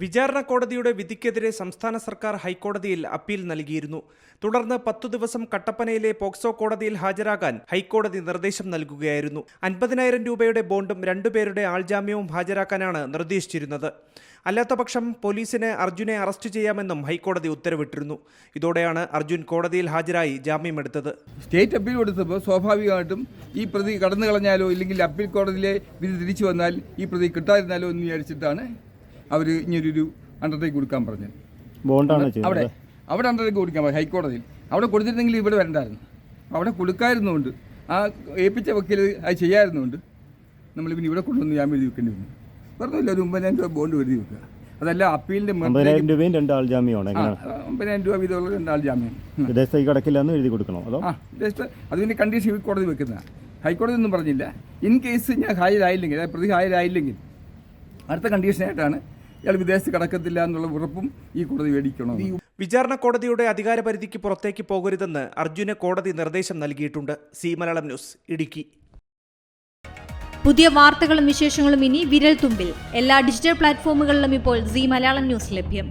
വിചാരണ കോടതിയുടെ വിധിക്കെതിരെ സംസ്ഥാന സർക്കാർ ഹൈക്കോടതിയിൽ അപ്പീൽ നൽകിയിരുന്നു. തുടർന്ന് പത്തു ദിവസം കട്ടപ്പനയിലെ പോക്സോ കോടതിയിൽ ഹാജരാകാൻ ഹൈക്കോടതി നിർദ്ദേശം നൽകുകയായിരുന്നു. അൻപതിനായിരം രൂപയുടെ ബോണ്ടും രണ്ടുപേരുടെ ആൾജാമ്യവും ഹാജരാക്കാനാണ് നിർദ്ദേശിച്ചിരുന്നത്. അല്ലാത്തപക്ഷം പോലീസിന് അർജുനെ അറസ്റ്റ് ചെയ്യാമെന്നും ഹൈക്കോടതി ഉത്തരവിട്ടിരുന്നു. ഇതോടെയാണ് അർജുൻ കോടതിയിൽ ഹാജരായി ജാമ്യമെടുത്തത് സ്റ്റേറ്റ് അപ്പീൽ കൊടുത്തപ്പോൾ സ്വാഭാവികമായിട്ടും ഈ പ്രതി കടന്നു കളഞ്ഞാലോ ഇല്ലെങ്കിൽ അപ്പീൽ കോടതിയിലെ വിധി തിരിച്ചു വന്നാൽ ഈ പ്രതി കിട്ടാതിരുന്നാലോ എന്ന് വിചാരിച്ചിട്ടാണ് അവർ ഇങ്ങനൊരു അണ്ടർടേക്ക് കൊടുക്കാൻ പറഞ്ഞു. ബോണ്ടാണ് അവിടെ അവിടെ അണ്ടർടേക്ക് കൊടുക്കാൻ പറഞ്ഞു ഹൈക്കോടതിയിൽ. അവിടെ കൊടുത്തിരുന്നെങ്കിൽ ഇവിടെ വരണ്ടായിരുന്നു. അവിടെ കൊടുക്കായിരുന്നുകൊണ്ട് ആ ഏൽപ്പിച്ച വക്കീൽ അത് ചെയ്യായിരുന്നുകൊണ്ട് നമ്മൾ പിന്നെ ഇവിടെ കൊണ്ടുവന്ന് ജാമ്യം എഴുതി വെക്കേണ്ടി വന്നു. പറഞ്ഞില്ല ഒരു ഒമ്പതിനായിരം രൂപ ബോണ്ട് എഴുതി വെക്കുക. അതല്ല അപ്പീലിന്റെ ഒമ്പതിനായിരം രൂപയും രണ്ടാൾ ജാമ്യമാണ് ഒമ്പതിനായിരം രൂപ വീതമുള്ള രണ്ടാൾ ജാമ്യം. വിദേശത്തേക്ക് കടക്കില്ല എന്ന് എഴുതി കൊടുക്കണം അതോ? ആ ജസ്റ്റ് അതിന്റെ കണ്ടീഷൻ കോടതി വെക്കുന്നതാണ് ഹൈക്കോടതി ഒന്നും പറഞ്ഞില്ല. ഇൻ കേസ് ഞാൻ ഹാജരായില്ലെങ്കിൽ അതായത് പ്രതി ഹാജരായില്ലെങ്കിൽ അടുത്ത കണ്ടീഷനായിട്ടാണ് ഇയാൾ വിദേശത്ത് കടക്കത്തില്ല എന്നുള്ള ഉറപ്പും ഈ കോടതി മേടിക്കണം വിചാരണ കോടതിയുടെ അധികാരപരിധിക്ക് പുറത്തേക്ക് പോകരുതെന്ന് അർജുന കോടതി നിർദ്ദേശം നൽകിയിട്ടുണ്ട്. C Malayalam news Idukki. പുതിയ വാർത്തകളും വിശേഷങ്ങളും ഇനി വിരൽ തുമ്പിൽ എല്ലാ ഡിജിറ്റൽ പ്ലാറ്റ്ഫോമുകളിലും ഇപ്പോൾ സി മലയാളം ന്യൂസ് ലഭ്യം.